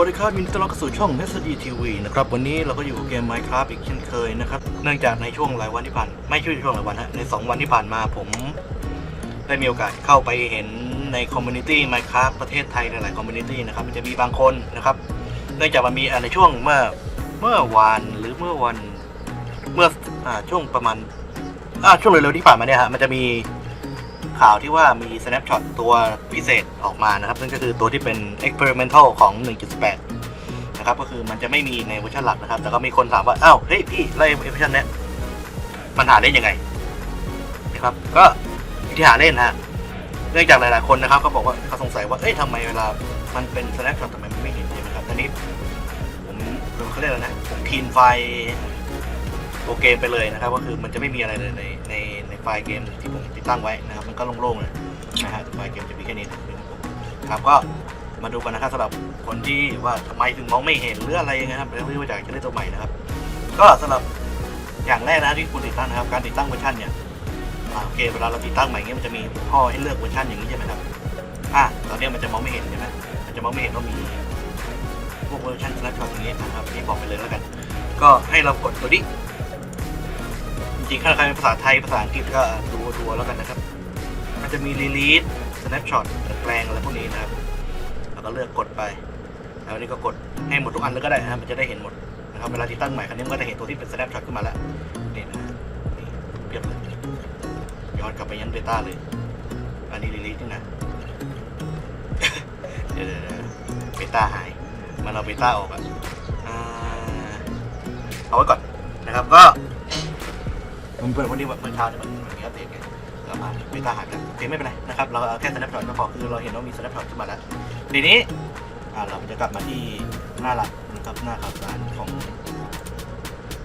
วัสดีครับยินต้อนรับเข้าสู่ช่อง s d TV นะครับวันนี้เราก็อยู่เกม Minecraft อีกเช่นเคยนะครับเนื่องจากในช่วงหลายวันที่ผ่านไม่ใช่ช่วงหลายวันฮะใน 2 วันที่ผ่านมาผม ได้มีโอกาสเข้าไปเห็นในคอมมูนิตี้ Minecraft ประเทศไทยหลายๆคอมมูนิตี้นะครับมันจะมีบางคนนะครับ เนื่องจากมันมีในช่วงเมื่อเมื่อวานหรือเมื่อวันเมื่ออช่วงประมาณช่วงเร็วๆที่ผ่านมาเนี่ยฮะมันจะมี ข่าวที่ว่ามี snapshot ตัวพิเศษออกมานะครับ ซึ่งก็คือตัวที่เป็น experimental ของ 1.8 นะครับ ก็คือมันจะไม่มีในเวอร์ชันหลักนะครับ แต่ก็มีคนถามว่า อ้าว เฮ้ยพี่ไล่เวอร์ชันเนี้ยมันหาเล่นยังไงนะครับ ก็วิธีหาเล่นนะฮะ เนื่องจากหลาย ๆ คนนะครับเขาบอกว่าเขาสงสัยว่า เอ้ยทำไมเวลามันเป็น snapshot ทำไมมันไม่เห็นใช่ไหมครับตอนนี้ผมเขาเรียกอะไรนะผมคีนไฟล์ตัวเกมไปเลยนะครับ ก็คือมันจะไม่มีอะไรเลยในใน ฟล์เกมที่ผมติดตั้งไว้นะครับ มันก็โล่งๆเลยนะฮะไฟล์เกมจะมีแค่นี้นะครับก็มาดูกันนะครับสำหรับคนที่ว่าทำไมถึงมองไม่เห็นหรืออะไรยังไงครับไม่รู้ว่าอยากจะเล่นตัวใหม่นะครับ ก็สำหรับอย่างแรกนะที่คุณติดตั้งนะครับ การติดตั้งเวอร์ชันเนี่ยโอเคเวลาเราติดตั้งใหม่เงี้ยมันจะมีข้อให้เลือกเวอร์ชันอย่างนี้ใช่ไหมครับอะตอนนี้มันจะมองไม่เห็นใช่ไหมมันจะมองไม่เห็นว่ามีพวกเวอร์ชันสแนปช็อตอย่างนี้นะครับนี่บอกไปเลยแล้วกัน ก็ให้เรากดตัวนี้ จริงๆ ถ้าใครเป็นภาษาไทย ภาษาอังกฤษก็ดูดูแล้วกันนะครับ มันจะมี release snapshot แปลงอะไรพวกนี้นะครับ แล้วก็เลือกกดไป แล้วนี่ก็กดให้หมดทุกอันเลยก็ได้นะครับมันจะได้เห็นหมดนะครับเวลาติดตั้งใหม่ครั้นี้มันก็จะเห็นตัวที่เป็น snapshot ขึ้นมาแล้ว นี่นะนี่เรียบเลยย้อนกลับไปยันเบต้าเลย อันนี้รีลิสนี่นะเดี๋ยวเบต้าหายมันเอาเบต้าออกอะเอาไว้ก่อนนะครับก็ มันเป็นวันนี้วันเช้าเนี่ยมันมีอัปเดตไงก็มาเบต้าหายไปแล้วโอเคไม่เป็นไรนะครับ เราเอาแค่ snapshot ก็พอคือเราเห็นว่ามี snapshot ขึ้นมาแล้ว ทีนี้อ่าเราจะกลับมาที่หน้าหลักนะครับหน้าข่าวสารของ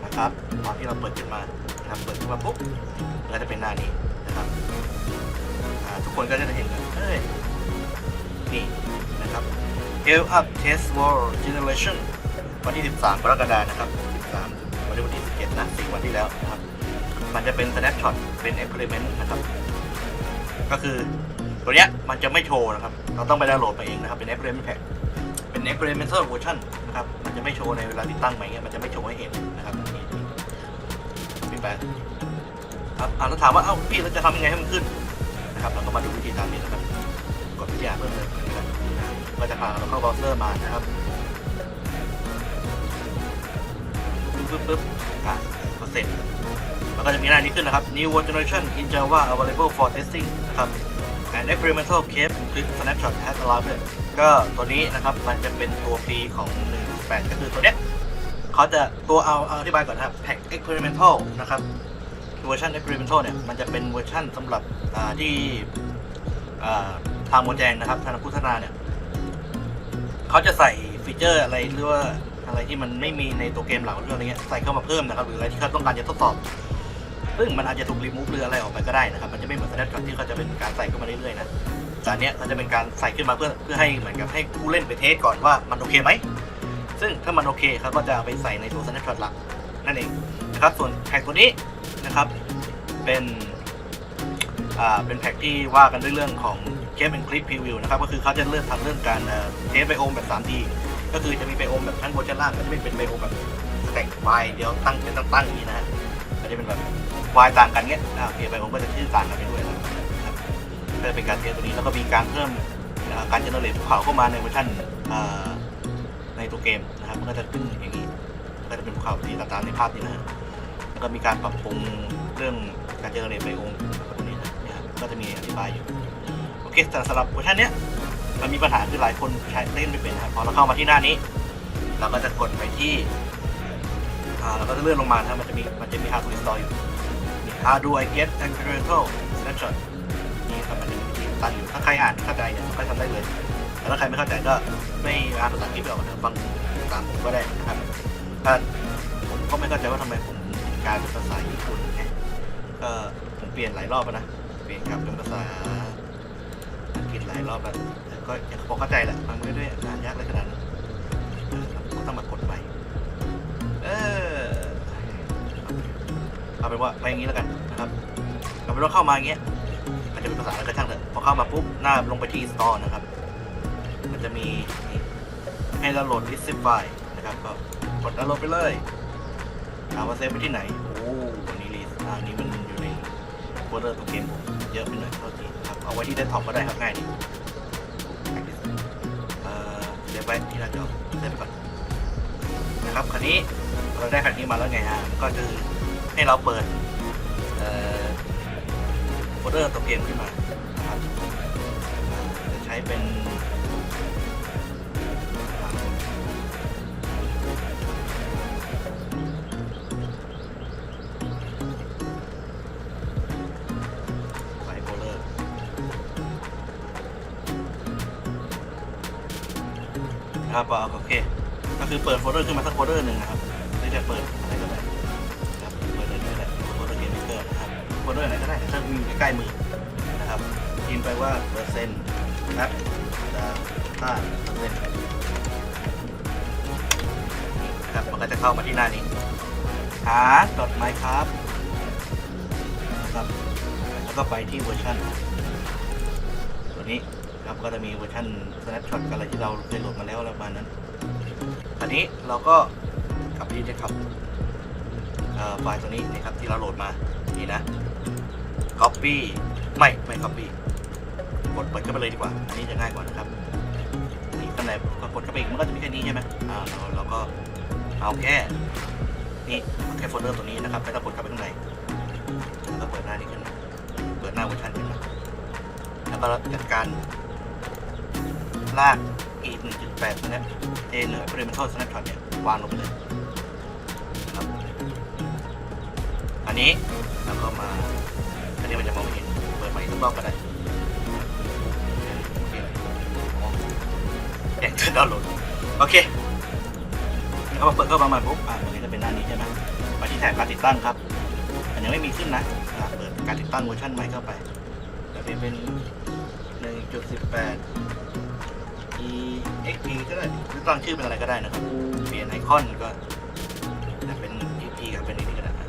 นะครับตอนที่เราเปิดขึ้นมานะครับเปิดขึ้นมาปุ๊บก็จะเป็นหน้านี้นะครับอ่าทุกคนก็จะได้เห็นกันเอ้ยนี่นะครับ Scale Up Test World Generation วันที่ 13 กรกฎาคมนะครับ13วันนี้วันที่ 17 นะ 4 วันที่แล้วนะครับ มันจะเป็น snapshot เป็น experiment นะครับ ก็คือตัวเนี้ยมันจะไม่โชว์นะครับ เราต้องไปดาวน์โหลดมาเองนะครับ เป็น experiment pack เป็น experimental version นะครับ มันจะไม่โชว์ในเวลาติดตั้งใหม่เงี้ย มันจะไม่โชว์ให้เห็นนะครับนี่ปิดไปครับอ่าแล้วถามว่า เอ้า พี่เราจะทำยังไงให้มันขึ้นนะครับ เราก็มาดูวิธีตามนี้นะครับ กดวิทยาเพิ่มเติมนะครับอ่าก็จะพาเราเข้าเบราว์เซอร์มานะครับปึ๊บปึ๊บปึ๊บอะ ก็เสร็จแล้วก็จะมีหน้านี้ขึ้นนะครับ New Generation in Java available for testing นะครับ and experimental case click snapshot has allowed ก็ตัวนี้นะครับมันจะเป็นตัวฟรีของ 1.8 ก็คือตัวเนี้ยเขาจะตัวเอาเอาอธิบายก่อนนะครับ pack experimental นะครับเวอร์ชัน experimental เนี่ยมันจะเป็นเวอร์ชันสำหรับที่ทางโมแจงนะครับทางผู้พัฒนาเนี่ยเขาจะใส่ฟีเจอร์อะไรหรือว่า อะไรที่มันไม่มีในตัวเกมหลักหรืออะไรเงี้ยใส่เข้ามาเพิ่มนะครับหรืออะไรที่เขาต้องการจะทดสอบ ซึ่งมันอาจจะถูกรีมูฟหรืออะไรออกไปก็ได้นะครับมันจะไม่เหมือน snapshot ที่เขาจะเป็นการใส่เข้ามาเรื่อยๆนะแต่อันเนี้ยเขาจะเป็นการใส่ขึ้นมาเพื่อเพื่อให้เหมือนกับให้ผู้เล่นไปเทสก่อนว่ามันโอเคไหมซึ่งถ้ามันโอเคเขาก็จะเอาไปใส่ในตัว snapshot หลักนั่นเองนะครับส่วนแท็กตัวนี้นะครับเป็นอ่าเป็นแพ็กที่ว่ากันด้วยเรื่องของเกมเป็นคลิปพรีวิวนะครับก็คือเขาจะเลือกทำเรื่องการเอ่อเทสไบโอมแบบ 3D ก็คือจะมีไบโอมแบบชั้นบนชั้นล่างก็จะไม่เป็นไบโอมแบบแต็กไวเดี๋ยวตั้งเป็นตั้งๆอย่างนี้นะฮะก็จะเป็นแบบวายต่างกันเงี้ยอ่าโอเคไบโอมก็จะชื่อต่างกันไปด้วยนะครับก็จะเป็นการเทสตัวนี้แล้วก็มีการเพิ่มการเจเนเรตภูเขาเข้ามาในเวอร์ชันในตัวเกมนะครับมันก็จะขึ้นอย่างนี้ก็จะเป็นภูเขาที่ตามในภาพนี้นะฮะก็มีการปรับปรุงเรื่องการเจเนเรตไบโอมพวกนี้นะครับก็จะมีอธิบายอยู่โอเคต่สำหรับเวอร์ชันเนี้ย มันมีปัญหาคือหลายคนใช้เล่นไม่เป็นครับพอเราเข้ามาที่หน้านี้ เราก็จะกดไปที่อ่าเราก็จะเลื่อนลงมาครับมันจะมีมันจะมี How to install อยู่นี่ How do I get experimental snapshot นี่ครับมันจะมีวิธีตั้งอยู่ถ้าใครอ่านเข้าใจเนี่ยก็ทำได้เลยแต่ถ้าใครไม่เข้าใจก็ไม่อ่านภาษาอังกฤษไม่ออกนะฟังตามผมก็ได้นะครับถ้าผมก็ไม่เข้าใจว่าทำไมผมกลายเป็นภาษาญี่ปุ่นไงก็ผมเปลี่ยนหลายรอบแล้วนะเปลี่ยนกลับเป็นภาษา กฤษหลายรอบแล้วก็ยังพอเข้าใจแหละมันไม่ได้อ่านยากเลยขนาดนั้นก็ต้องมากดไปเออเอาเป็นว่าไปอย่างนี้แล้วกันนะครับเอาเป็นว่าเข้ามาอย่างเงี้ยมันจะเป็นภาษาอะไรก็ช่างเถอะพอเข้ามาปุ๊บหน้าลงไปที่ install นะครับ มันจะมีให้ดาวน์โหลด zip file นะครับก็กดดาวน์โหลดไปเลยถามว่าเซฟไปที่ไหนโอ้วันนี้รีสอ่านี่มันอยู่ในโฟลเดอร์ตัวเกมผมเยอะไปหน่อยเท่าที เอาไว้ที่เดสก์ท็อปก็ได้ครับง่ายดีเอ่อเซฟไว้ที่หน้าจะเซฟไปก่อนนะครับคันนี้เราได้คันนี้มาแล้วไงฮะก็คือให้เราเปิดเอ่อโฟลเดอร์ตัวเกมขึ้นมานะครับจะใช้เป็น ครับอ่าโอเค ก็คือเปิดโฟลเดอร์ขึ้นมาสักโฟลเดอร์หนึ่งนะครับหรือจะเปิดอะไรก็ได้ครับเปิดอะไรก็ได้โฟลเดอร์เกมเกอร์นะครับโฟลเดอร์ไหนก็ได้ถ้ามีอยู่ใกล้มือนะครับพิมพ์ไปว่าเปอร์เซ็นต์แอปดาต้าเปอร์เซ็นต์นะครับมันก็จะเข้ามาที่หน้านี้หา .minecraft นะครับแล้วก็ไปที่เวอร์ชันตัวนี้ ครับก็จะมีเวอร์ชัน snapshot กันอะไรที่เราเคยโหลดมาแล้วอะไรประมาณนั้นคราวนี้เราก็กลับไปที่เดสก์ท็อปไฟล์ตัวนี้นะครับที่เราโหลดมานี่นะ copy ไม่ไม่ copy กดเปิดเข้าไปเลยดีกว่า อันนี้จะง่ายกว่านะครับนี่ข้างในก็กดเข้าไปอีกมันก็จะมีแค่นี้ใช่ไหมอ่าเราเราก็เอาแค่นี่แค่โฟลเดอร์ตัวนี้นะครับไม่ต้องกดเข้าไปข้างในแล้วก็เปิดหน้านี้ขึ้นมาเปิดหน้าเวอร์ชันขึ้นมาแล้วก็จัดการ ลาก e 1.8นะเอเนอร์ experimental snapshot เนี่ยวางลงไปเลยครับอันนี้แล้วก็มาอันนี้มันจะมองไม่เห็นเปิดใหม่สักรอบก็ได้โอเคอ๋อแจ้งเตือนดาวน์โหลดโอเคแล้วพอเปิดเข้ามาใหม่ปุ๊บอ่าตรงนี้จะเป็นหน้านี้ใช่ไหมไปที่แถบการติดตั้งครับอันยังไม่มีขึ้นนะอ่าเปิดการติดตั้งเวอร์ชันใหม่เข้าไปจะเป็นเป็น1.18 EXP ก็ได้หรือตั้งชื่อเป็นอะไรก็ได้นะครับ เปลี่ยนไอคอนก็จะเป็น EP กับเป็นอันนี้ก็ได้นะ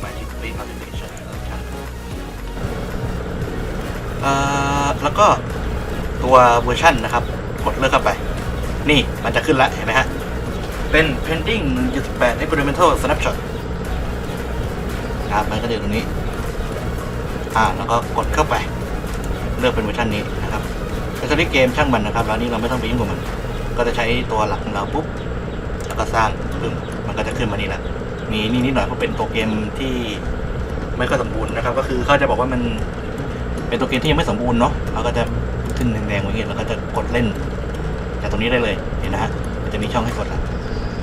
หมายถึง Free Notification เวอร์ชันแล้วก็ตัวเวอร์ชันนะครับ กดเลือกเข้าไป นี่มันจะขึ้นแล้วเห็นไหมฮะ เป็น pending 1.8 experimental snapshot นะครับมันก็จะอยู่ตรงนี้ อ่า แล้วก็กดเข้าไป เลือกเป็นเวอร์ชันนี้นะครับ เป็นสวิตช์เกมช่างมันนะครับ แล้วนี่เราไม่ต้องไปยุ่งกับมัน ก็จะใช้ตัวหลักของเราปุ๊บ แล้วก็สร้างปึ๊บมันก็จะขึ้นมานี่แหละ มีนี่นิดหน่อยเพราะเป็นตัวเกมที่ไม่ค่อยสมบูรณ์นะครับ ก็คือเขาจะบอกว่ามันเป็นตัวเกมที่ยังไม่สมบูรณ์เนาะเราก็จะขึ้นแดงๆอย่างเงี้ยแล้วก็จะกดเล่นจากตรงนี้ได้เลยเห็นนะฮะมันจะมีช่องให้กดละ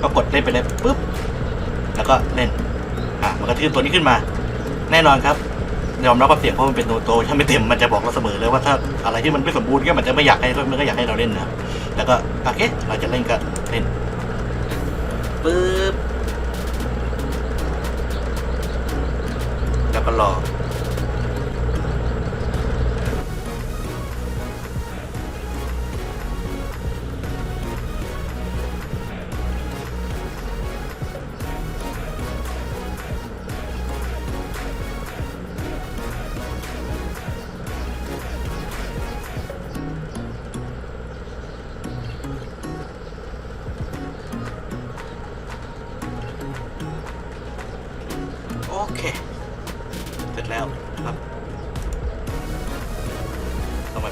ก็กดเล่นไปเลยปุ๊บ แล้วก็เล่น อะมันก็ขึ้นตัวนี้ขึ้นมา แน่นอนครับ ยอมรับความเสี่ยงเพราะมันเป็นโนโตถ้าไม่เต็มมันจะบอกเราเสมอเลยว่าถ้าอะไรที่มันไม่สมบูรณ์ก็มันจะไม่อยากให้มันก็อยากให้เราเล่นนะแล้วก็โอเคเราจะเล่นก็เล่นปึ๊บ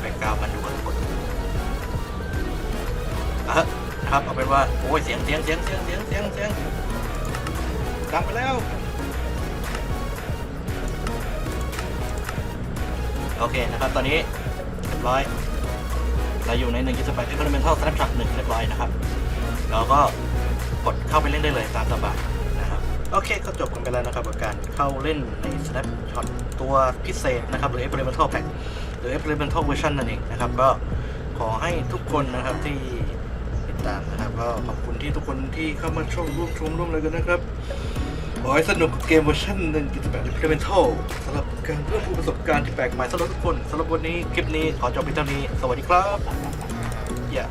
แบ่งกาวมันดูกันกคนอะนะครับเอาเป็นว่าโอ้ยเสียงเสียงเสียงเสียงเสียงเสียงเสียงดังไปแล้วโอเคนะครับตอนนี้เรียบร้อยเราอยู่ใน1 8 Experimental Snapshot 1เรียบร้อยนะครับเราก็กดเข้าไปเล่นได้เลยตามสบายนะครับโอเคก็จบกันไปแล้วนะครับกับการเข้าเล่นใน Snapshot ตัวพิเศษนะครับหรือ Experimental Pack หรือ Experimental Version นั่นเองนะครับ ก็ขอให้ทุกคนนะครับที่ติดตามนะครับ ก็ขอบคุณที่ทุกคนที่เข้ามาชมร่วมชมร่วมเลยกันนะครับขอให้สนุกกับเกมเวอร์ชัน1.8 Experimental สำหรับการเพิ่มประสบการณ์ที่แปลกใหม่สำหรับทุกคนสำหรับวันนี้คลิปนี้ขอจบเพียงเท่านี้ สวัสดีครับอย่า